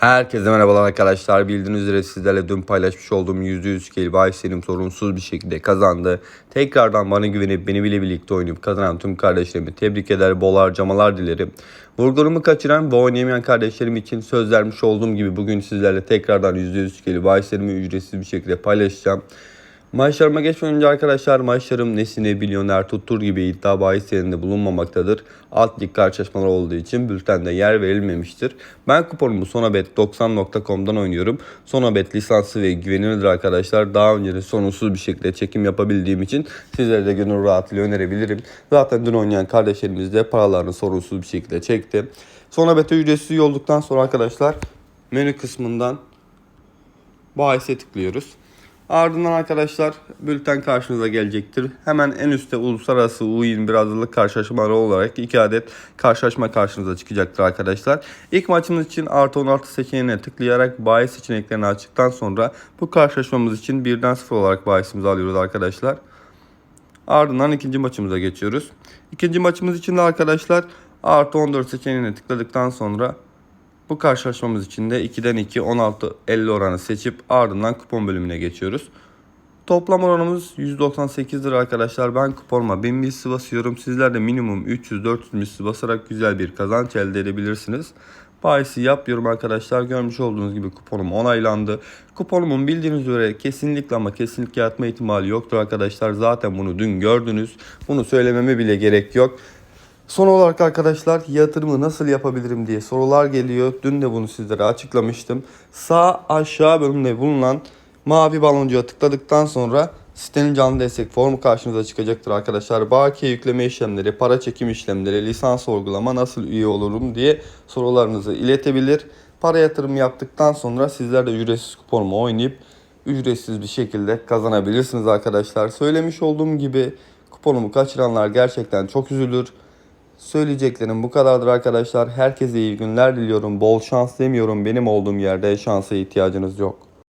Herkese merhabalar arkadaşlar. Bildiğiniz üzere sizlerle dün paylaşmış olduğum %100 scale bahislerim sorunsuz bir şekilde kazandı. Tekrardan bana güvenip beni bile birlikte oynayıp kazanan tüm kardeşlerimi tebrik eder, bol harcamalar dilerim. Vurgunumu kaçıran ve oynayamayan kardeşlerim için söz vermiş olduğum gibi bugün sizlerle tekrardan %100 scale bahislerimi ücretsiz bir şekilde paylaşacağım. Maçlarıma geçmeden önce arkadaşlar maçlarım nesine milyoner tuttur gibi iddia bahislerinde bulunmamaktadır. Alt lig karşılaşmalar olduğu için bültende yer verilmemiştir. Ben kuponumu sonabet90.com'dan oynuyorum. Sonabet lisanslı ve güvenilirdir arkadaşlar. Daha önce de sorunsuz bir şekilde çekim yapabildiğim için sizlere de gönül rahatlığıyla önerebilirim. Zaten dün oynayan kardeşlerimiz de paralarını sorunsuz bir şekilde çekti. Sonabet'e ücretsiz olduktan sonra arkadaşlar menü kısmından bahise tıklıyoruz. Ardından arkadaşlar bülten karşınıza gelecektir. Hemen en üstte uluslararası U21 hazırlık karşılaşmaları olarak 2 adet karşılaşma karşınıza çıkacaktır arkadaşlar. İlk maçımız için artı 16 seçeneğine tıklayarak bahis seçeneklerini açtıktan sonra bu karşılaşmamız için 1'den 0 olarak bahisimizi alıyoruz arkadaşlar. Ardından ikinci maçımıza geçiyoruz. İkinci maçımız için de arkadaşlar artı 14 seçeneğine tıkladıktan sonra bu karşılaşmamız için de 2'den 2 16 50 oranı seçip ardından kupon bölümüne geçiyoruz. Toplam oranımız 198'dir arkadaşlar. Ben kuponuma 1000 misli basıyorum. Sizler de minimum 300-400 misli basarak güzel bir kazanç elde edebilirsiniz. Bahisi yapıyorum arkadaşlar. Görmüş olduğunuz gibi kuponum onaylandı. Kuponumun bildiğiniz üzere kesinlikle ama kesinlikle yatma ihtimali yoktur arkadaşlar. Zaten bunu dün gördünüz. Bunu söylememe bile gerek yok. Son olarak arkadaşlar yatırımı nasıl yapabilirim diye sorular geliyor. Dün de bunu sizlere açıklamıştım. Sağ aşağı bölümde bulunan mavi baloncuğa tıkladıktan sonra sitenin canlı destek formu karşınıza çıkacaktır arkadaşlar. Bakiye yükleme işlemleri, para çekim işlemleri, lisans sorgulama nasıl üye olurum diye sorularınızı iletebilir. Para yatırımı yaptıktan sonra sizler de ücretsiz kuponumu oynayıp ücretsiz bir şekilde kazanabilirsiniz arkadaşlar. Söylemiş olduğum gibi kuponumu kaçıranlar gerçekten çok üzülür. Söyleyeceklerim bu kadardır arkadaşlar. Herkese iyi günler diliyorum. Bol şans demiyorum. Benim olduğum yerde şansa ihtiyacınız yok.